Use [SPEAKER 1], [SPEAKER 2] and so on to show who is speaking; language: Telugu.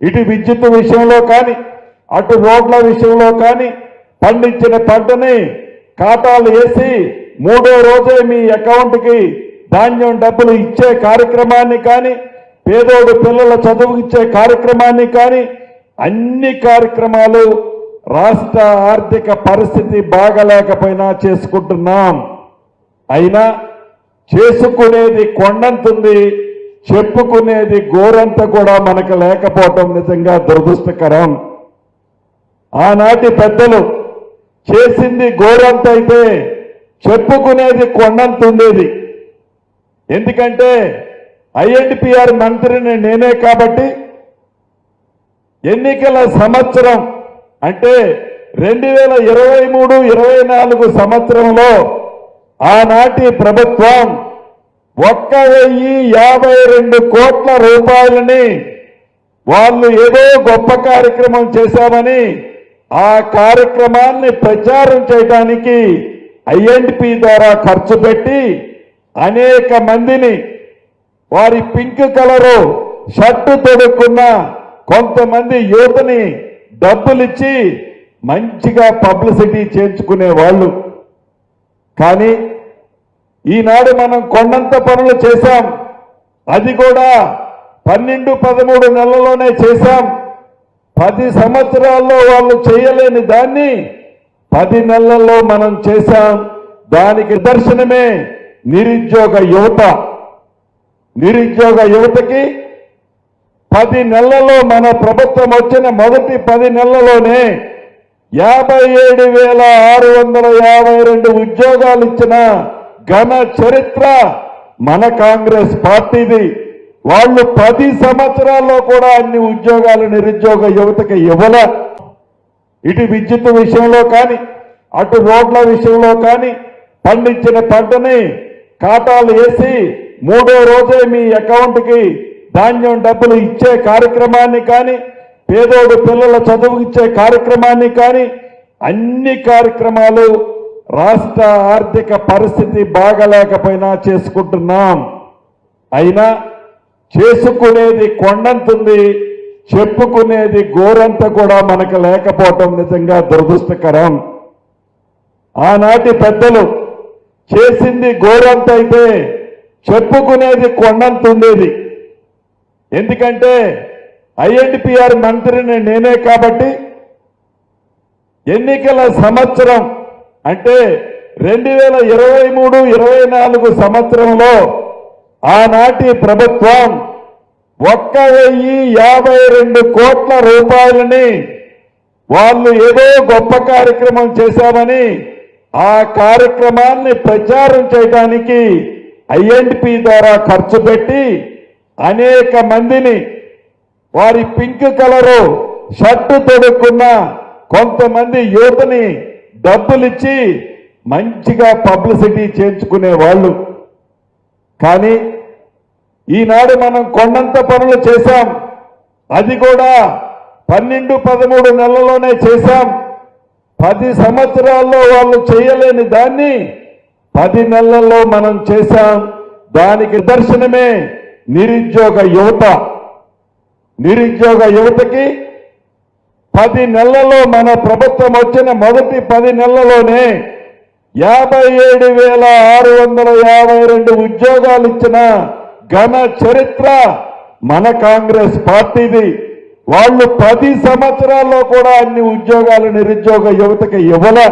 [SPEAKER 1] ఇటు విద్యుత్ విషయంలో కానీ అటు రోడ్ల విషయంలో కానీ పండించిన పంటని ఖాతాలు వేసి మూడో రోజే మీ అకౌంట్కి ధాన్యం డబ్బులు ఇచ్చే కార్యక్రమాన్ని కానీ పేదోడు పిల్లల చదువు ఇచ్చే కార్యక్రమాన్ని కానీ అన్ని కార్యక్రమాలు రాష్ట్ర ఆర్థిక పరిస్థితి బాగలేకపోయినా చేసుకుంటున్నాం. అయినా చేసుకునేది కొండంతుంది చెప్పుకునేది గోరంత కూడా మనకు లేకపోవటం నిజంగా దురదృష్టకరం. ఆనాటి పెద్దలు చేసింది గోరంత అయితే చెప్పుకునేది కొండంత ఉండేది. ఎందుకంటే ఐఎన్పిఆర్ మంత్రిని నేనే కాబట్టి ఎన్నికల సంవత్సరం అంటే రెండు వేల ఇరవై మూడు ఇరవై నాలుగు సంవత్సరంలో ఆనాటి ప్రభుత్వం ఒక్క వెయ్యి యాభై రెండు కోట్ల రూపాయలని వాళ్ళు ఏదో గొప్ప కార్యక్రమం చేశామని ఆ కార్యక్రమాన్ని ప్రచారం చేయడానికి ఐఎన్పి ద్వారా ఖర్చు పెట్టి అనేక మందిని వారి పింక్ కలరు షర్టు తొడుక్కున్న కొంతమంది యువతని డబ్బులిచ్చి మంచిగా పబ్లిసిటీ చేయించుకునే వాళ్ళు కానీ ఈనాడు మనం కొండంత పనులు చేశాం. అది కూడా పన్నెండు పదమూడు నెలల్లోనే చేశాం. పది సంవత్సరాల్లో వాళ్ళు చేయలేని దాన్ని పది నెలల్లో మనం చేశాం. దానికి దర్శనమే నిరుద్యోగ యువత. నిరుద్యోగ యువతకి పది నెలల్లో మన ప్రభుత్వం వచ్చిన మొదటి పది నెలల్లోనే యాభై ఏడు వేల ఆరు వందల యాభై రెండు ఉద్యోగాలు ఇచ్చిన ఘన చరిత్ర మన కాంగ్రెస్ పార్టీది. వాళ్ళు పది సంవత్సరాల్లో కూడా అన్ని ఉద్యోగాలు నిరుద్యోగ యువతకి ఇవ్వల. ఇటు విద్యుత్ విషయంలో కానీ అటు రోడ్ల విషయంలో కానీ పండించిన పంటని ఖాతాలు వేసి మూడో రోజే మీ అకౌంట్కి ధాన్యం డబ్బులు ఇచ్చే కార్యక్రమాన్ని కానీ పేదోడు పిల్లల చదువు ఇచ్చే కార్యక్రమాన్ని కానీ అన్ని కార్యక్రమాలు రాష్ట్ర ఆర్థిక పరిస్థితి బాగలేకపోయినా చేసుకుంటున్నాం. అయినా చేసుకునేది కొండంతుంది చెప్పుకునేది గోరంత కూడా మనకు లేకపోవటం నిజంగా దురదృష్టకరం. ఆనాటి పెద్దలు చేసింది గోరంత అయితే చెప్పుకునేది కొండంత ఉండేది ఎందుకంటే ఐఎన్డిపిఆర్ మంత్రిని నేనే కాబట్టి ఎన్నికల సంవత్సరం అంటే రెండు వేల ఇరవై మూడు ఇరవై నాలుగు సంవత్సరంలో ఆనాటి ప్రభుత్వం ఒక్క వెయ్యి యాభై రెండు కోట్ల రూపాయలని వాళ్ళు ఏదో గొప్ప కార్యక్రమం చేశామని ఆ కార్యక్రమాన్ని ప్రచారం చేయడానికి ఐఎన్పి ద్వారా ఖర్చు పెట్టి అనేక మందిని వారి పింక్ కలరు షర్టు తొడుక్కున్న కొంతమంది యువతని డబ్బులు ఇచ్చి మంచిగా పబ్లిసిటీ చేయించుకునే వాళ్ళు. కానీ ఈనాడు మనం కొండంత పనులు చేశాం. అది కూడా పన్నెండు పదమూడు నెలల్లోనే చేశాం. పది సంవత్సరాల్లో వాళ్ళు చేయలేని దాన్ని పది నెలల్లో మనం చేశాం. దానికి దర్శనమే నిరుద్యోగ యువత. నిరుద్యోగ యువతకి పది నెలల్లో మన ప్రభుత్వం వచ్చిన మొదటి పది నెలల్లోనే యాభై ఏడు వేల ఆరు వందల యాభై రెండు ఉద్యోగాలు ఇచ్చిన ఘన చరిత్ర మన కాంగ్రెస్ పార్టీది. వాళ్ళు పది సంవత్సరాల్లో కూడా అన్ని ఉద్యోగాలు నిరుద్యోగ యువతకి ఇవ్వలే.